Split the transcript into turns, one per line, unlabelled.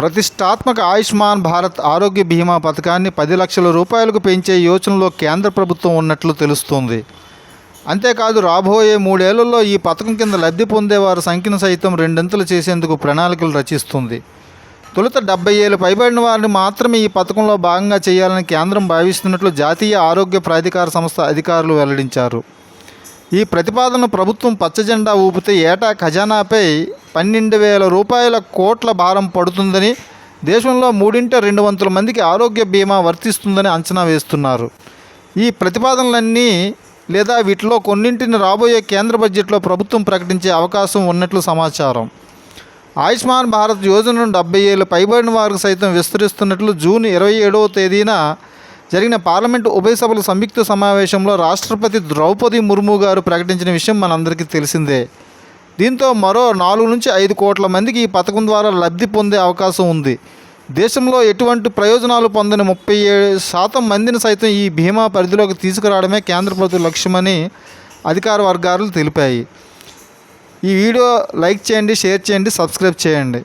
ప్రతిష్టాత్మక ఆయుష్మాన్ భారత్ ఆరోగ్య బీమా పథకాన్ని పది లక్షల రూపాయలకు పెంచే యోచనలో కేంద్ర ప్రభుత్వం ఉన్నట్లు తెలుస్తోంది. అంతేకాదు రాబోయే మూడేళ్ళలో ఈ పథకం కింద లబ్ధి పొందేవారి సంఖ్యను సైతం రెండింతలు చేసేందుకు ప్రణాళికలు రచిస్తుంది. తొలుత డెబ్బై ఏళ్ళు పైబడిన వారిని మాత్రమే ఈ పథకంలో భాగంగా చేయాలని కేంద్రం భావిస్తున్నట్లు జాతీయ ఆరోగ్య ప్రాధికార సంస్థ అధికారులు వెల్లడించారు. ఈ ప్రతిపాదన ప్రభుత్వం పచ్చజెండా ఊపితే ఏటా ఖజానాపై పన్నెండు వేల రూపాయల కోట్ల భారం పడుతుందని దేశంలో మూడింట రెండు వంతుల మందికి ఆరోగ్య బీమా వర్తిస్తుందని అంచనా వేస్తున్నారు. ఈ ప్రతిపాదనలన్నీ లేదా వీటిలో కొన్నింటిని రాబోయే కేంద్ర బడ్జెట్లో ప్రభుత్వం ప్రకటించే అవకాశం ఉన్నట్లు సమాచారం. ఆయుష్మాన్ భారత్ యోజనను డెబ్బై ఏళ్ళు పైబడిన వారికి సైతం విస్తరిస్తున్నట్లు జూన్ ఇరవై ఏడవ తేదీన జరిగిన పార్లమెంటు ఉభయ సభల సంయుక్త సమావేశంలో రాష్ట్రపతి ద్రౌపది ముర్ము గారు ప్రకటించిన విషయం మనందరికీ తెలిసిందే. దీంతో మరో నాలుగు నుంచి ఐదు కోట్ల మందికి ఈ పథకం ద్వారా లబ్ధి పొందే అవకాశం ఉంది. దేశంలో ఎటువంటి ప్రయోజనాలు పొందని ముప్పై ఏడు శాతం మందిని సైతం ఈ బీమా పరిధిలోకి తీసుకురావడమే కేంద్ర ప్రభుత్వ లక్ష్యమని అధికార వర్గాలు తెలిపాయి. ఈ వీడియో లైక్ చేయండి షేర్ చేయండి సబ్స్క్రైబ్ చేయండి.